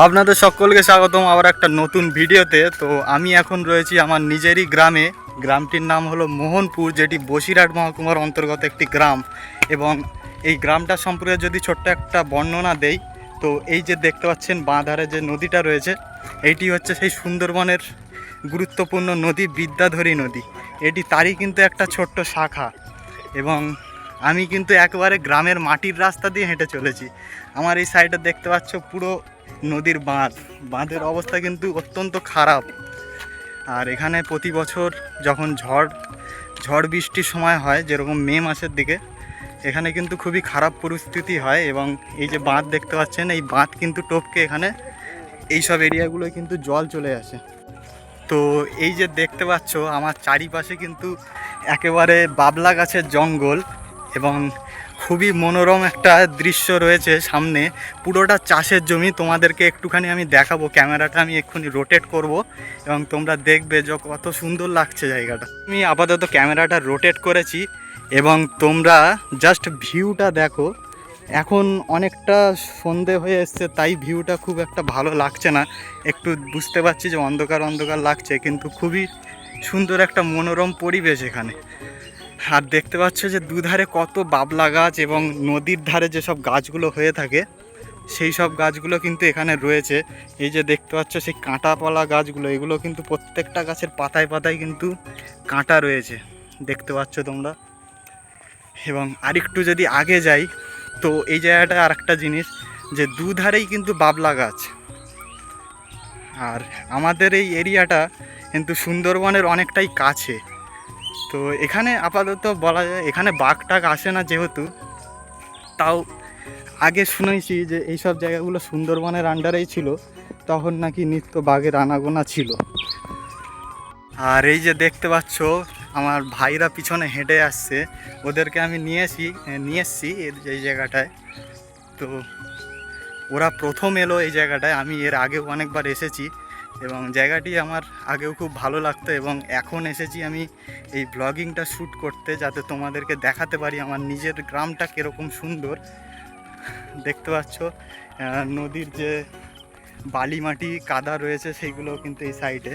আপনাদের সকলকে স্বাগতম আবার একটা নতুন ভিডিওতে। তো আমি এখন রয়েছি আমার নিজেরই গ্রামে। গ্রামটির নাম হলো মোহনপুর, যেটি বসিরহাট মহকুমার অন্তর্গত একটি গ্রাম। এবং এই গ্রামটা সম্পর্কে যদি ছোট্ট একটা বর্ণনা দেই, তো এই যে দেখতে পাচ্ছেন বাঁধারে যে নদীটা রয়েছে, এইটি হচ্ছে সেই সুন্দরবনের গুরুত্বপূর্ণ নদী, বিদ্যাধরী নদী। এটি তারই কিন্তু একটা ছোট্ট শাখা। এবং আমি কিন্তু একবারে গ্রামের মাটির রাস্তা দিয়ে হেঁটে চলেছি। আমার এই সাইডে দেখতে পাচ্ছ পুরো নদীর বাঁধ। বাঁধের অবস্থা কিন্তু অত্যন্ত খারাপ। আর এখানে প্রতি বছর যখন ঝড় ঝড় বৃষ্টির সময় হয়, যেরকম মে মাসের দিকে, এখানে কিন্তু খুবই খারাপ পরিস্থিতি হয় এবং এই যে বাঁধ দেখতে পাচ্ছেন, এই বাঁধ কিন্তু টপকে এখানে। এই সব এরিয়াগুলোয় কিন্তু জল চলে আসে। তো এই যে দেখতে পাচ্ছ, আমার চারিপাশে কিন্তু একেবারে বাবলা গাছের জঙ্গল এবং খুবই মনোরম একটা দৃশ্য রয়েছে সামনে। পুরোটা চাষের জমি। তোমাদেরকে একটুখানি আমি দেখাবো। ক্যামেরাটা আমি এক্ষুনি রোটেট করব এবং তোমরা দেখবে যে কত সুন্দর লাগছে জায়গাটা। আমি আপাতত ক্যামেরাটা রোটেট করেছি এবং তোমরা জাস্ট ভিউটা দেখো। এখন অনেকটা সন্ধে হয়ে এসছে, তাই ভিউটা খুব একটা ভালো লাগছে না। একটু বুঝতে পারছি যে অন্ধকার অন্ধকার লাগছে, কিন্তু খুবই সুন্দর একটা মনোরম পরিবেশ এখানে। আর দেখতে পাচ্ছ যে দুধারে কত বাবলা গাছ এবং নদীর ধারে যেসব গাছগুলো হয়ে থাকে, সেই সব গাছগুলো কিন্তু এখানে রয়েছে। এই যে দেখতে পাচ্ছ সেই কাঁটাপালা গাছগুলো, এগুলো কিন্তু প্রত্যেকটা গাছের পাতায় পাতায় কিন্তু কাঁটা রয়েছে। দেখতে পাচ্ছ তোমরা। এবং আরেকটু যদি আগে যাই, তো এই জায়গাটা আর একটা জিনিস যে দুধারেই কিন্তু বাবলা গাছ। আর আমাদের এই এরিয়াটা কিন্তু সুন্দরবনের অনেকটাই কাছে। তো এখানে আপাতত বলা যায়, এখানে বাঘ টাঘ আসে না যেহেতু। তাও আগে শুনেছি যে এইসব জায়গাগুলো সুন্দরবনের আন্ডারেই ছিল, তখন নাকি নিত্য বাঘের আনাগোনা ছিল। আর এই যে দেখতে পাচ্ছ, আমার ভাইরা পিছনে হেঁটে আসছে। ওদেরকে আমি নিয়েছি, নিয়ে এসছি এই জায়গাটায়। তো ওরা প্রথম এলো এই জায়গাটায়। আমি এর আগেও অনেকবার এসেছি। এবং জায়গাটি আমার আগেও খুব ভালো লাগতো এবং এখন এসেছি আমি এই ব্লগিংটা শ্যুট করতে যাতে তোমাদেরকে দেখাতে পারি আমার নিজের গ্রামটা কীরকম সুন্দর। দেখতে পাচ্ছ নদীর যে বালি মাটি কাদা রয়েছে সেইগুলো কিন্তু এই সাইডে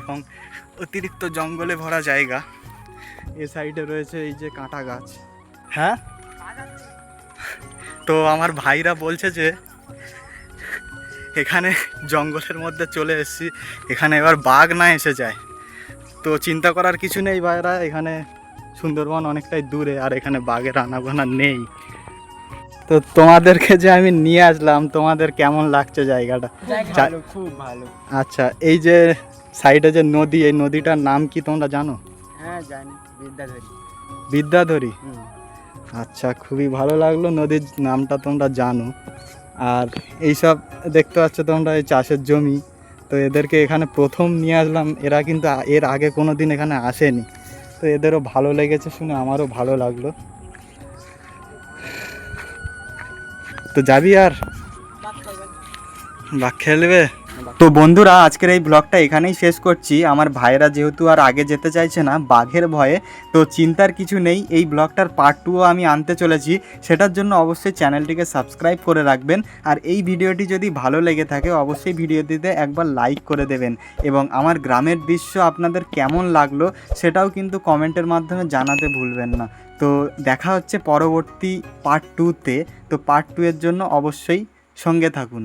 এবং অতিরিক্ত জঙ্গলে ভরা জায়গা। এ সাইডে রয়েছে এই যে কাঁটা গাছ। হ্যাঁ? তো আমার ভাইরা বলছে যে এখানে জঙ্গলের মধ্যে চলে এসেছি। এখানে এবার বাঘ না এসে যায়। তো চিন্তা করার কিছু নেই ভাইরা এখানে সুন্দরবন অনেকটাই দূরে আর এখানে বাঘের আনাগোনা নেই। তো তোমাদেরকে যে আমি নিয়ে আসলাম তোমাদের কেমন লাগছে জায়গাটা? খুব ভালো। আচ্ছা এই যে সাইডে যে নদী এই নদীটার নাম কি তোমরা জানো? হ্যাঁ জানি বিদ্যাধরী। বিদ্যাধরী? আচ্ছা খুবই ভালো লাগল নদীর নামটা তোমরা জানো। আর এইসব দেখতে পাচ্ছ তোমরা এই চাষের জমি। তো এদেরকে এখানে প্রথম নিয়ে আসলাম। এরা কিন্তু এর আগে কোনো দিন এখানে আসেনি। তো এদেরও ভালো লেগেছে শুনে আমারও ভালো লাগল। তো যাবি আর? বাঘ খেলবে তো বন্ধুরা, আজকের এই ব্লগটা এখানেই শেষ করছি। আমার ভাইরা যেহেতু আর আগে যেতে চাইছে না, বাঘের ভয়ে, তো চিন্তার কিছু নেই। এই ব্লগটার পার্ট টুও আমি আনতে চলেছি। সেটার জন্য অবশ্যই চ্যানেলটিকে সাবস্ক্রাইব করে রাখবেন। আর এই ভিডিওটি যদি ভালো লেগে থাকে, অবশ্যই ভিডিওটিতে একবার লাইক করে দেবেন। এবং আমার গ্রামের দৃশ্য আপনাদের কেমন লাগল, সেটাও কিন্তু কমেন্টের মাধ্যমে জানাতে ভুলবেন না। তো দেখা হচ্ছে পরবর্তী পার্ট টুতে তো। পার্ট টু এর জন্য অবশ্যই সঙ্গে থাকুন।